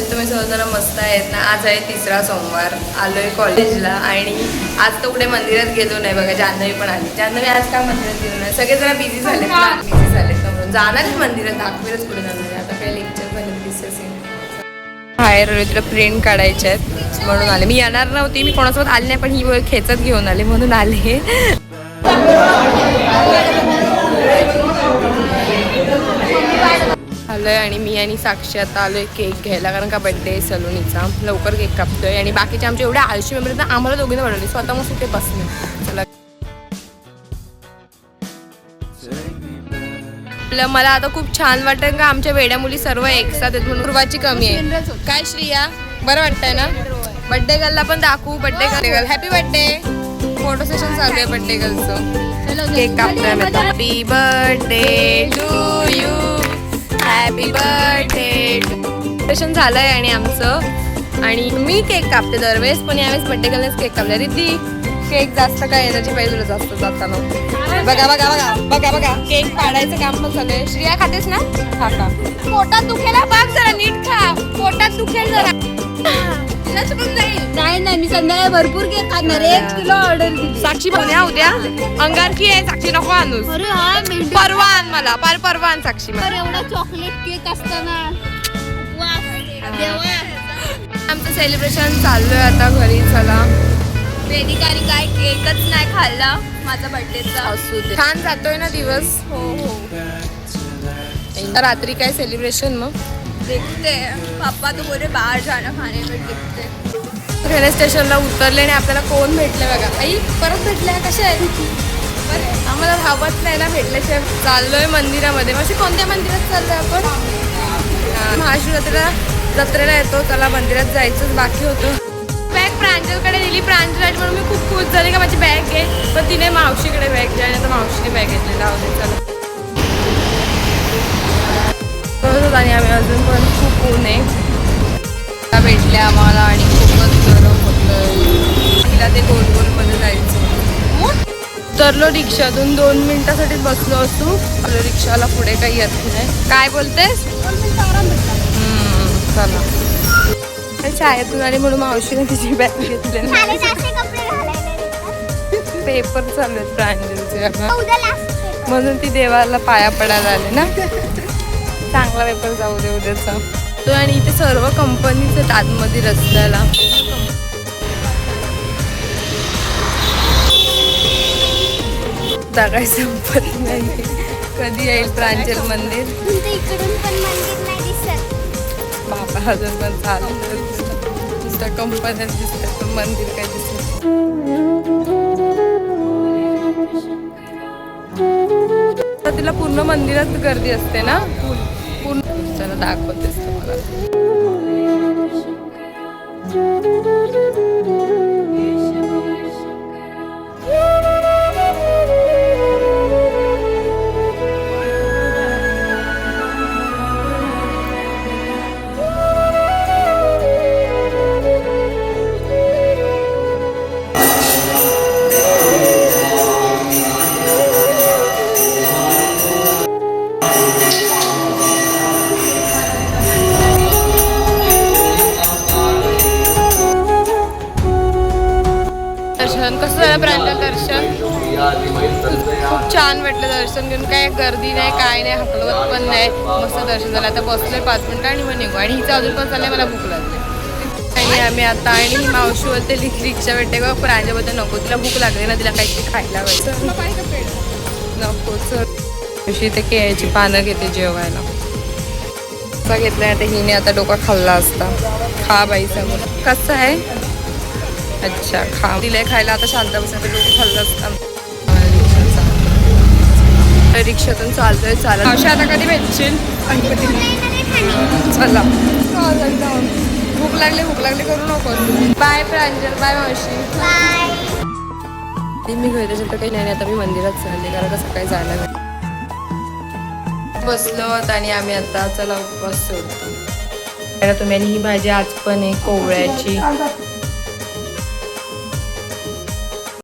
वाजता आहेत ना? आज आहे तिसरा सोमवार. आलोय कॉलेजला आणि आज तर कुठे मंदिरात गेलो नाही बघा. जान्हवी पण आली. जान्हवी आज का मंदिरात गेलो नाही? सगळे जरा बिझी झाले बिझी झाले म्हणून. जाणार मंदिरात. दाखवेलच कुठे जाणार आता काही लेक्चर पण दिसत बाहेर तुला प्रिंट काढायचे आहेत म्हणून आले. मी येणार नव्हती. मी कोणासोबत आले नाही पण ही वेळ खेचत घेऊन आले म्हणून आले. आलोय आणि मी आणि साक्षी आता आलोय केक घ्यायला कारण का बड्डे आहे सलोनीचा. लवकर केक कापतोय आणि बाकीचे आमचे एवढे आळशी मेंबर आहेत ना आम्हाला दोघींना बनवले स्वतः मग सुटे बसले. चला. आपलं- मला आता खूप छान वाटतं का आमच्या वेड्या मुली सर्व एकसाथ आहेत म्हणून. पूर्वाची कमी आहे. काय श्रिया? बरं वाटतंय ना? बड्डे गर्लला पण दाखवू birthday girl happy birthday photo session चालू आहे बड्डे गर्लचं cake कापतोय happy birthday to you happy birthday session झालंय आणि आमचं. आणि मी केक कापते दरवेळेस पण यावेळेस बड्डे गर्लनेच केक कापला. रिद्धी केक जास्त काय एनर्जी पाहिजे तुला जास्त जाताना. बघा बघा बघा बघा बघा. केक पाडायचं काम पण आहे. श्रिया खातेस ना? खा खा. पोटात दुखेला बघ जरा नीट खा. पोटात दुखेल जरा. नाही नाही मी संध्याकाळी भरपूर केक खाणार आहे. एक किलो ऑर्डर दिली. साक्षी उद्या. उद्या अंगारकी आहे साक्षी नको आणूस. अरे हा मेंढी. परवा आण मला पार परवा आण साक्षी मला. तर एवढा चॉकलेट केक असताना. देवा. आमचं सेलिब्रेशन चाललोय आता घरी चला. वेदिकाने काय केकच नाही खाल्ला माझा बर्थडेचा असू दे. छान जातोय ना दिवस. हो हो. रात्री काय सेलिब्रेशन मग? देखते. पापा तो बोले बाहेर जाणं खाणे में देखते. रेल्वे स्टेशनला उतरले आणि आपल्याला कोण भेटले बघा. आई परत भेटल्या कशा आहे बरं आम्हाला हवत नाही ना भेटल्याशिवाय. चाललोय मंदिरामध्ये. म्हणजे कोणत्या मंदिरात चाललोय आपण? महाशिवरात्रीला जत्रेला येतो. त्याला मंदिरात जायचंच बाकी होतं. बॅग प्रांजलकडे दिली. प्रांजल म्हणून मी खूप खुश झाली का माझी बॅग घे. पण तिने मावशीकडे बॅग दिली आणि आता मावशीने बॅग घेतली. दे चला. आणि आम्ही अजून पण खूप ऊन आहे. भेटल्या आम्हाला आणि खूपच गरम होतं तिला ते गोल गोलमध्ये जायचं. उतरलो रिक्षातून. दोन मिनिटासाठी बसलो असतो आपल्या रिक्षाला पुढे काही येत नाही. काय बोलतेस? चला. शाळेतून आली म्हणून मावशीने तिची बॅग घेतली पेपर चालू आहेत प्रांजलचे. म्हणून ती देवाला पाया पडायला आले ना. चांगला पेपर जाऊ दे उद्याचा. तो आणि इथे सर्व कंपनीच आहेत आतमध्ये रस्त्याला. जागा संपत नाही. कधी येईल प्रांजल मंदिर? इकडून पण मंदिर नाही दिसत. बाबा अजून पण चालू कंपन्यात दिसतात पण मंदिर काय दिसत तिला पूर्ण मंदिरात गर्दी असते ना? पूर्ण खूप छान वाटलं दर्शन घेऊन. काय गर्दी नाही काय नाही हकलवत पण नाही. मस्त दर्शन झालं. आता बसलोय पाच मिनिटं आणि मग निघू. आणि हिचं अजून पण चाललंय मला भूक लागली. आणि आम्ही आता आणि मावशी बोलते लिख रिक्षा भेटते का पण बोलते नको तिला भूक लागली ना तिला काहीतरी खायला व्हायचं नको सर अशी ते केळ्याची पानं घेते जेवायला. असा घेतलाय आता हिने आता डोका खाल्ला असता. खा बाई समोर. कसं आहे? अच्छा खा. दिलंय खायला आता शांत बसून डोकं खाल्लं असतं. तर रिक्षातून चालतोय चालत मावशी आता कधी भेटशील? चला. भूक लागली भूक लागली करू नको बाय प्रांजल बाय मावशी. मी घरी त्याच्यात तर काही नाही आता मी मंदिरात चालले कारण का सकाळी जायला नाही. बसलो आणि आम्ही आता चला उपवास सोडतो तुम्ही आणि ही भाजी आज पण आहे कोवळ्याची.